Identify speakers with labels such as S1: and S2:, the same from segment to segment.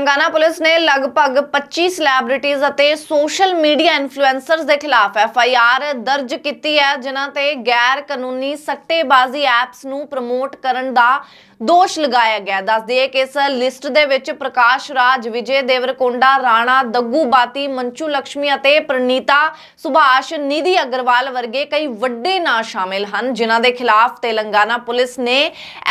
S1: Telangana police ਨੇ ਲਗਭਗ 25 celebrities ਅਤੇ ਸੋਸ਼ਲ ਮੀਡੀਆ ਇਨਫਲੂਐਂਸਰਸ ਦੇ ਖਿਲਾਫ ਐਫ ਦਰਜ ਕੀਤੀ ਹੈ, ਜਿਨ੍ਹਾਂ ਤੇ ਗੈਰ ਕਾਨੂੰਨੀ ਸੱਟੇਬਾਜ਼ੀ ਐਪਸ ਨੂੰ ਪ੍ਰਮੋਟ ਕਰਨ ਦਾ ਦੋਸ਼ ਲਗਾਇਆ ਗਿਆ ਦੱਸ ਦਈਏ ਕਿ ਇਸ ਲਿਸਟ ਦੇ ਵਿੱਚ ਪ੍ਰਕਾਸ਼ ਰਾਜ, ਵਿਜੇ ਦੇਵਰਕੋਂਡਾ, ਰਾਣਾ ਦੱਗੂ ਬਾਤੀ, ਮੰਚੂ ਲక్ష్ਮੀ ਅਤੇ ਪ੍ਰਨੀਤਾ ਸੁਭਾਸ਼ ਨਿਧੀ ਅਗਰਵਾਲ ਵਰਗੇ ਕਈ ਵੱਡੇ ਨਾਂ ਸ਼ਾਮਿਲ ਹਨ, ਜਿਨ੍ਹਾਂ ਦੇ ਖਿਲਾਫ ਤੇਲੰਗਾਨਾ ਪੁਲਿਸ ਨੇ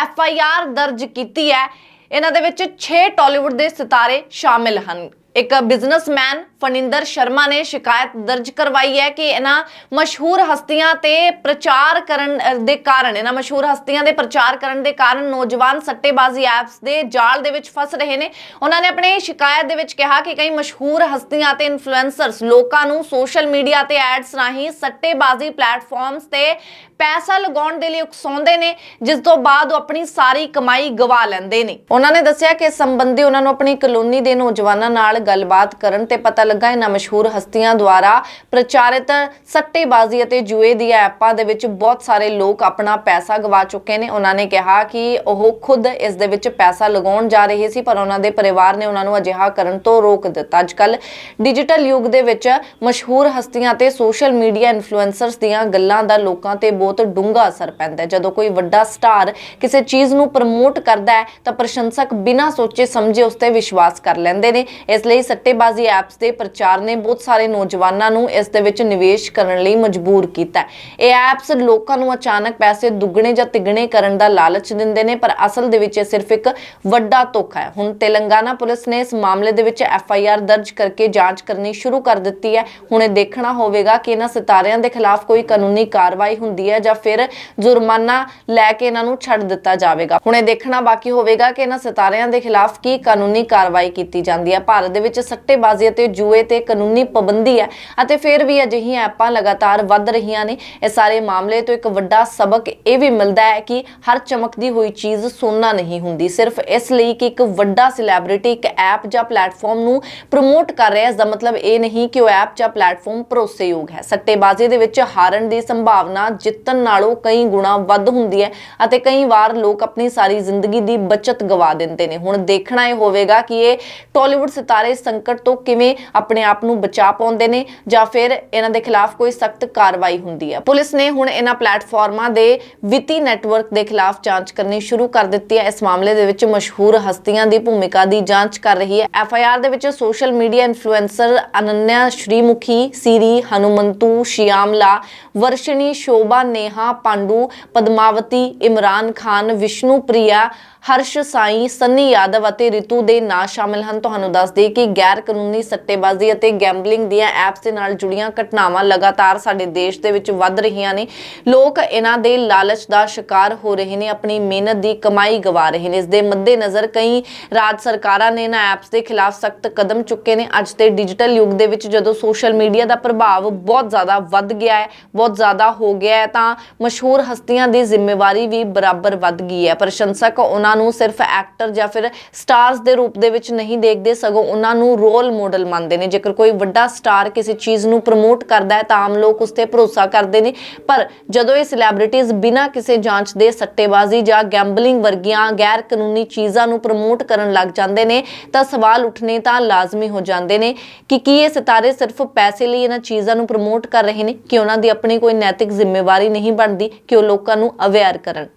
S1: ਐਫ ਆਈ ਆਰ ਦਰਜ ਕੀਤੀ ਹੈ। ਇਹਨਾਂ ਦੇ ਵਿੱਚ 6 ਟਾਲੀਵੁੱਡ ਦੇ ਸਿਤਾਰੇ ਸ਼ਾਮਿਲ ਹਨ। ਇੱਕ ਬਿਜ਼ਨਸਮੈਨ ਫਨਿੰਦਰ ਸ਼ਰਮਾ ਨੇ ਸ਼ਿਕਾਇਤ ਦਰਜ ਕਰਵਾਈ ਹੈ ਕਿ ਇਹਨਾਂ ਮਸ਼ਹੂਰ ਹਸਤੀਆਂ ਤੇ ਪ੍ਰਚਾਰ ਕਰਨ ਦੇ ਕਾਰਨ, ਇਹਨਾਂ ਮਸ਼ਹੂਰ ਹਸਤੀਆਂ ਦੇ ਪ੍ਰਚਾਰ ਕਰਨ ਦੇ ਕਾਰਨ ਨੌਜਵਾਨ ਸੱਟੇਬਾਜ਼ੀ ਐਪਸ ਦੇ ਜਾਲ ਦੇ ਵਿੱਚ ਫਸ ਰਹੇ ਨੇ। ਉਹਨਾਂ ਨੇ ਆਪਣੇ ਸ਼ਿਕਾਇਤ ਦੇ ਵਿੱਚ ਕਿਹਾ ਕਿ ਕਈ ਮਸ਼ਹੂਰ ਹਸਤੀਆਂ ਤੇ ਇਨਫਲੂਐਂਸਰਸ ਲੋਕਾਂ ਨੂੰ ਸੋਸ਼ਲ ਮੀਡੀਆ ਤੇ ਐਡਸ ਰਾਹੀਂ ਸੱਟੇਬਾਜ਼ੀ ਪਲੇਟਫਾਰਮਸ ਤੇ ਪੈਸਾ ਲਗਾਉਣ ਦੇ ਲਈ ਉਕਸਾਉਂਦੇ ਨੇ, ਜਿਸ ਤੋਂ ਬਾਅਦ ਉਹ ਆਪਣੀ ਸਾਰੀ ਕਮਾਈ ਗਵਾ ਲੈਂਦੇ ਨੇ। ਉਹਨਾਂ ਨੇ ਦੱਸਿਆ ਕਿ ਇਸ ਸੰਬੰਧੀ ਉਹਨਾਂ ਨੂੰ ਆਪਣੀ ਕਲੋਨੀ ਦੇ ਨੌਜਵਾਨਾਂ ਨਾਲ ਗੱਲਬਾਤ ਕਰਨ ਤੇ ਪਤਾ ਲੱਗਾ ਇਹਨਾਂ ਮਸ਼ਹੂਰ ਹਸਤੀਆਂ ਦੁਆਰਾ ਪ੍ਰਚਾਰਿਤ ਸੱਟੇਬਾਜ਼ੀ ਅਤੇ ਜੂਏ ਦੀਆਂ ਐਪਾਂ ਦੇ ਵਿੱਚ ਬਹੁਤ ਸਾਰੇ ਲੋਕ ਆਪਣਾ ਪੈਸਾ ਗਵਾ ਚੁੱਕੇ ਨੇ। ਉਹਨਾਂ ਨੇ ਕਿਹਾ ਕਿ ਉਹ ਖੁਦ ਇਸ ਦੇ ਵਿੱਚ ਪੈਸਾ ਲਗਾਉਣ ਜਾ ਰਹੇ ਸੀ, ਪਰ ਉਹਨਾਂ ਦੇ ਪਰਿਵਾਰ ਨੇ ਉਹਨਾਂ ਨੂੰ ਅਜਿਹਾ ਕਰਨ ਤੋਂ ਰੋਕ ਦਿੱਤਾ। ਅੱਜਕੱਲ ਡਿਜੀਟਲ ਯੁੱਗ ਦੇ ਵਿੱਚ ਮਸ਼ਹੂਰ ਹਸਤੀਆਂ ਤੇ ਸੋਸ਼ਲ ਮੀਡੀਆ ਇਨਫਲੂਐਂਸਰਸ ਦੀਆਂ ਗੱਲਾਂ ਦਾ ਲੋਕਾਂ ਤੇ ਬਹੁਤ ਡੂੰਘਾ ਅਸਰ ਪੈਂਦਾ ਹੈ। ਜਦੋਂ ਕੋਈ ਵੱਡਾ ਸਟਾਰ ਕਿਸੇ ਚੀਜ਼ ਨੂੰ ਪ੍ਰਮੋਟ ਕਰਦਾ ਹੈ, ਤਾਂ ਪ੍ਰਸ਼ੰਸਕ ਬਿਨਾਂ ਸੋਚੇ ਸਮਝੇ ਉਸ ਤੇ ਵਿਸ਼ਵਾਸ ਕਰ ਲੈਂਦੇ ਨੇ। ਇਸ ਲਈ ਸੱਟੇਬਾਜ਼ੀ ਐਪਸ ਦੇ ਪ੍ਰਚਾਰ ਨੇ ਬਹੁਤ ਸਾਰੇ ਨੌਜਵਾਨਾਂ ਨੂੰ ਇਸ ਦੇ ਵਿੱਚ ਨਿਵੇਸ਼ ਕਰਨ ਲਈ ਮਜਬੂਰ ਕੀਤਾ ਇਹ ਐਪਸ ਲੋਕਾਂ ਨੂੰ ਅਚਾਨਕ ਪੈਸੇ ਦੁੱਗਣੇ ਜਾਂ ਤਿੱਗਣੇ ਕਰਨ ਦਾ ਲਾਲਚ ਦਿੰਦੇ ਨੇ, ਪਰ ਅਸਲ ਦੇ ਵਿੱਚ ਇਹ ਸਿਰਫ ਇੱਕ ਵੱਡਾ ਧੋਖਾ ਹੈ। ਹੁਣ ਤੇਲੰਗਾਨਾ ਪੁਲਿਸ ਨੇ ਇਸ ਮਾਮਲੇ ਦੇ ਵਿੱਚ ਐਫ ਆਈ ਆਰ ਦਰਜ ਕਰਕੇ ਜਾਂਚ ਕਰਨੀ ਸ਼ੁਰੂ ਕਰ ਦਿੱਤੀ ਹੈ। ਹੁਣ ਇਹ ਦੇਖਣਾ ਹੋਵੇਗਾ ਕਿ ਇਹਨਾਂ ਸਿਤਾਰਿਆਂ ਦੇ ਖਿਲਾਫ ਕੋਈ ਕਾਨੂੰਨੀ ਕਾਰਵਾਈ ਹੁੰਦੀ ਹੈ ਜਾਂ ਫਿਰ ਜੁਰਮਾਨਾ ਲੈ ਕੇ ਇਹਨਾਂ ਨੂੰ ਛੱਡ ਦਿੱਤਾ ਜਾਵੇਗਾ। ਹੁਣ ਇਹ ਦੇਖਣਾ ਬਾਕੀ ਹੋਵੇਗਾ ਕਿ ਇਹਨਾਂ ਸਿਤਾਰਿਆਂ ਦੇ ਖਿਲਾਫ ਕੀ ਕਾਨੂੰਨੀ ਕਾਰਵਾਈ ਕੀਤੀ ਜਾਂਦੀ ਹੈ। ਭਾਰਤ ਦੇ ਵਿੱਚ ਸੱਟੇਬਾਜ਼ੀ ਅਤੇ ਜੂਏ ਤੇ ਕਾਨੂੰਨੀ ਪਾਬੰਦੀ ਹੈ ਅਤੇ ਫਿਰ ਵੀ ਅਜਿਹੀਆਂ ਐਪਾਂ ਲਗਾਤਾਰ ਵੱਧ ਰਹੀਆਂ ਨੇ। ਇਹ ਸਾਰੇ ਮਾਮਲੇ ਤੋਂ ਇੱਕ ਵੱਡਾ ਸਬਕ ਇਹ ਵੀ ਮਿਲਦਾ ਹੈ ਕਿ ਹਰ ਚਮਕਦੀ ਹੋਈ ਚੀਜ਼ ਸੋਨਾ ਨਹੀਂ ਹੁੰਦੀ। ਸਿਰਫ ਇਸ ਲਈ ਕਿ ਇੱਕ ਵੱਡਾ ਸੈਲੀਬ੍ਰਿਟੀ, ਇੱਕ ਐਪ ਜਾਂ ਪਲੇਟਫਾਰਮ ਨੂੰ ਪ੍ਰਮੋਟ ਕਰ ਰਿਹਾ ਹੈ, ਇਸ ਦਾ ਮਤਲਬ ਇਹ ਨਹੀਂ ਕਿ ਉਹ ਐਪ ਜਾਂ ਪਲੇਟਫਾਰਮ ਭਰੋਸੇਯੋਗ ਹੈ। ਸੱਟੇਬਾਜ਼ੀ ਦੇ ਵਿੱਚ ਹਾਰਨ ਦੀ ਸੰਭਾਵਨਾ ਜਿੱਤਣ ਨਾਲੋਂ ਕਈ ਗੁਣਾ ਵੱਧ ਹੁੰਦੀ ਹੈ ਅਤੇ ਕਈ ਵਾਰ ਲੋਕ ਆਪਣੀ ਸਾਰੀ ਜ਼ਿੰਦਗੀ ਦੀ ਬਚਤ ਗਵਾ ਦਿੰਦੇ ਨੇ। ਹੁਣ ਦੇਖਣਾ ਇਹ ਹੋਵੇਗਾ ਕਿ ਇਹ ਟਾਲੀਵੁੱਡ ਸਿਤਾਰੇ ਇਸ ਸੰਕਟ ਤੋਂ ਕਿਵੇਂ ਆਪਣੇ ਆਪ ਨੂੰ ਬਚਾ ਪਾਉਂਦੇ ਨੇ ਜਾਂ ਫਿਰ ਇਹਨਾਂ ਦੇ ਖਿਲਾਫ ਕੋਈ ਸਖਤ ਕਾਰਵਾਈ ਹੁੰਦੀ ਹੈ। ਪੁਲਿਸ ਨੇ ਹੁਣ ਇਹਨਾਂ ਪਲੇਟਫਾਰਮਾਂ ਦੇ ਵਿੱਤੀ ਨੈਟਵਰਕ ਦੇ ਖਿਲਾਫ ਜਾਂਚ ਕਰਨੀ ਸ਼ੁਰੂ ਕਰ ਦਿੱਤੀ ਹੈ। ਇਸ ਮਾਮਲੇ ਦੇ ਵਿੱਚ ਮਸ਼ਹੂਰ ਹਸਤੀਆਂ ਦੀ ਭੂਮਿਕਾ ਦੀ ਜਾਂਚ ਕਰ ਰਹੀ ਹੈ। ਐਫ ਆਈ ਆਰ ਦੇ ਵਿੱਚ social media influencer Ananya Sreemukhi, Siri, Hanumanthu, Shyamala Varshini Shobha, Neha, Pandu, Padmavati, Imran Khan Vishnu Priya Harsha Sai, Sunny Yadav ਅਤੇ ਰਿਤੂ ਦੇ ਨਾਂ ਸ਼ਾਮਿਲ ਹਨ। ਤੁਹਾਨੂੰ ਦੱਸ ਦੇਈਏ ਕਿ ਗੈਰ ਕਾਨੂੰਨੀ ਸੱਟੇਬਾਜ਼ੀ ਅਤੇ ਗੈਂਬਲਿੰਗ ਦੀਆਂ ਐਪਸ ਦੇ ਨਾਲ ਜੁੜੀਆਂ ਘਟਨਾਵਾਂ ਲਗਾਤਾਰ ਸਾਡੇ ਦੇਸ਼ ਦੇ ਵਿੱਚ ਵੱਧ ਰਹੀਆਂ ਨੇ। ਲੋਕ ਇਹਨਾਂ ਦੇ ਲਾਲਚ ਦਾ ਸ਼ਿਕਾਰ ਹੋ ਰਹੇ ਨੇ, ਆਪਣੀ ਮਿਹਨਤ ਦੀ ਕਮਾਈ ਗਵਾ ਰਹੇ ਨੇ। ਇਸ ਦੇ ਮੱਦੇਨਜ਼ਰ ਕਈ ਰਾਜ ਸਰਕਾਰਾਂ ਨੇ ਇਹਨਾਂ ਐਪਸ ਦੇ ਖਿਲਾਫ ਸਖਤ ਕਦਮ ਚੁੱਕੇ ਨੇ। ਅੱਜ ਦੇ ਡਿਜੀਟਲ ਯੁੱਗ ਦੇ ਵਿੱਚ ਜਦੋਂ ਸੋਸ਼ਲ ਮੀਡੀਆ ਦਾ ਪ੍ਰਭਾਵ ਬਹੁਤ ਜ਼ਿਆਦਾ ਵੱਧ ਗਿਆ ਹੈ, ਬਹੁਤ ਜ਼ਿਆਦਾ ਹੋ ਗਿਆ ਹੈ, ਤਾਂ ਮਸ਼ਹੂਰ ਹਸਤੀਆਂ ਦੀ ਜ਼ਿੰਮੇਵਾਰੀ ਵੀ ਬਰਾਬਰ ਵੱਧ ਗਈ ਹੈ। ਪ੍ਰਸ਼ੰਸਕ ਉਹਨਾਂ ਨੂੰ ਸਿਰਫ ਐਕਟਰ ਜਾਂ ਫਿਰ ਸਟਾਰਸ ਦੇ ਰੂਪ ਦੇ ਵਿੱਚ ਨਹੀਂ ਦੇਖਦੇ, ਸਗੋਂ ਉਹਨਾਂ ਨੂੰ ਰੋਲ ਮਾਡਲ ਮੰਨਦੇ ਨੇ। ਜੇਕਰ ਕੋਈ ਵੱਡਾ ਸਟਾਰ ਕਿਸੇ ਚੀਜ਼ ਨੂੰ ਪ੍ਰਮੋਟ ਕਰਦਾ ਹੈ, ਤਾਂ ਆਮ ਲੋਕ ਉਸ ਤੇ ਭਰੋਸਾ ਕਰਦੇ ਨੇ। ਪਰ ਜਦੋਂ ਇਹ ਸੈਲੀਬ੍ਰਿਟੀਜ਼ ਬਿਨਾਂ ਕਿਸੇ ਜਾਂਚ ਦੇ ਸੱਟੇਬਾਜ਼ੀ ਜਾਂ ਗੈਂਬਲਿੰਗ ਵਰਗੀਆਂ ਗੈਰ ਕਾਨੂੰਨੀ ਚੀਜ਼ਾਂ ਨੂੰ ਪ੍ਰਮੋਟ ਕਰਨ ਲੱਗ ਜਾਂਦੇ ਨੇ, ਤਾਂ ਸਵਾਲ ਉੱਠਣੇ ਤਾਂ ਲਾਜ਼ਮੀ ਹੋ ਜਾਂਦੇ ਨੇ ਕਿ ਕੀ ਇਹ ਸਿਤਾਰੇ ਸਿਰਫ ਪੈਸੇ ਲਈ ਇਹਨਾਂ ਚੀਜ਼ਾਂ ਨੂੰ ਪ੍ਰਮੋਟ ਕਰ ਰਹੇ ਨੇ? ਕਿ ਉਹਨਾਂ ਦੀ ਆਪਣੀ ਕੋਈ ਨੈਤਿਕ ਜ਼ਿੰਮੇਵਾਰੀ ਨਹੀਂ ਬਣਦੀ ਕਿ ਉਹ ਲੋਕਾਂ ਨੂੰ ਅਵੇਅਰ ਕਰਨ?